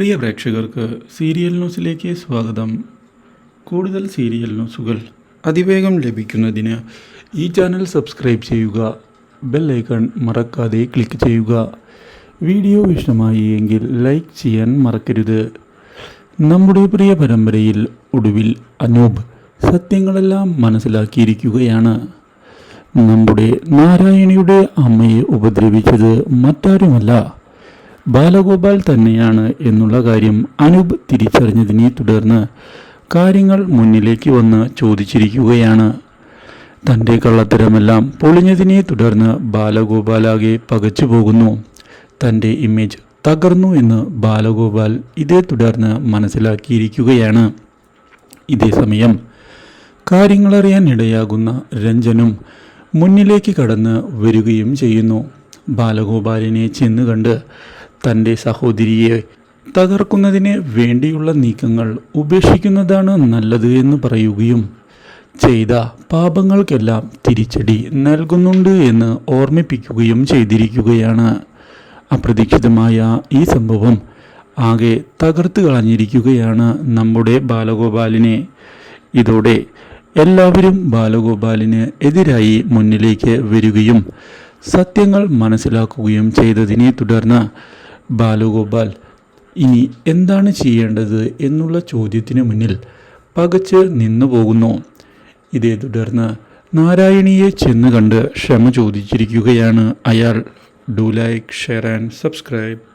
പ്രിയ പ്രേക്ഷകർക്ക് സീരിയൽ ന്യൂസിലേക്ക് സ്വാഗതം. കൂടുതൽ സീരിയൽ ന്യൂസുകൾ അതിവേഗം ലഭിക്കുന്നതിന് ഈ ചാനൽ സബ്സ്ക്രൈബ് ചെയ്യുക ബെൽ ഐക്കൺ മറക്കാതെ ക്ലിക്ക് ചെയ്യുക. വീഡിയോ ഇഷ്ടമായി എങ്കിൽ ലൈക്ക് ചെയ്യാൻ മറക്കരുത്. നമ്മുടെ പ്രിയ പരമ്പരയിൽ ഒടുവിൽ അനൂപ് സത്യങ്ങളെല്ലാം മനസ്സിലാക്കിയിരിക്കുകയാണ്. നമ്മുടെ നാരായണിയുടെ അമ്മയെ ഉപദ്രവിച്ചത് മറ്റാരുമല്ല. ബാലഗോപാൽ തന്നെയാണ് എന്നുള്ള കാര്യം അനൂപ് തിരിച്ചറിഞ്ഞതിനെ തുടർന്ന് കാര്യങ്ങൾ മുന്നിലേക്ക് വന്ന് ചോദിച്ചിരിക്കുകയാണ്. തന്റെ കള്ളത്തരമെല്ലാം പൊളിഞ്ഞതിനെ തുടർന്ന് ബാലഗോപാലാകെ പകച്ചു പോകുന്നു. തന്റെ ഇമേജ് തകർന്നു എന്ന് ബാലഗോപാൽ ഇതേ തുടർന്ന് മനസ്സിലാക്കിയിരിക്കുകയാണ്. ഇതേസമയം കാര്യങ്ങളറിയാൻ ഇടയാകുന്ന രഞ്ജനും മുന്നിലേക്ക് കടന്ന് വരികയും ചെയ്യുന്നു. ബാലഗോപാലിനെ ചെന്ന് കണ്ട് തന്റെ സഹോദരിയെ തകർക്കുന്നതിന് വേണ്ടിയുള്ള നീക്കങ്ങൾ ഉപേക്ഷിക്കുന്നതാണ് നല്ലത് എന്ന് പറയുകയും ചെയ്ത പാപങ്ങൾക്കെല്ലാം തിരിച്ചടി നൽകുന്നുണ്ട് എന്ന് ഓർമ്മിപ്പിക്കുകയും ചെയ്തിരിക്കുകയാണ്. അപ്രതീക്ഷിതമായ ഈ സംഭവം ആകെ തകർത്ത് കളഞ്ഞിരിക്കുകയാണ് നമ്മുടെ ബാലഗോപാലിനെ. ഇതോടെ എല്ലാവരും ബാലഗോപാലിന് എതിരായി മുന്നിലേക്ക് വരികയും സത്യങ്ങൾ മനസ്സിലാക്കുകയും ചെയ്തതിനെ തുടർന്ന് ബാലഗോപാൽ ഇനി എന്താണ് ചെയ്യേണ്ടത് എന്നുള്ള ചോദ്യത്തിന് മുന്നിൽ പകച്ച് നിന്നു പോകുന്നു. ഇതേ തുടർന്ന് നാരായണിയെ ചെന്ന് കണ്ട് ക്ഷമ ചോദിച്ചിരിക്കുകയാണ് അയാൾ. Do like share and subscribe.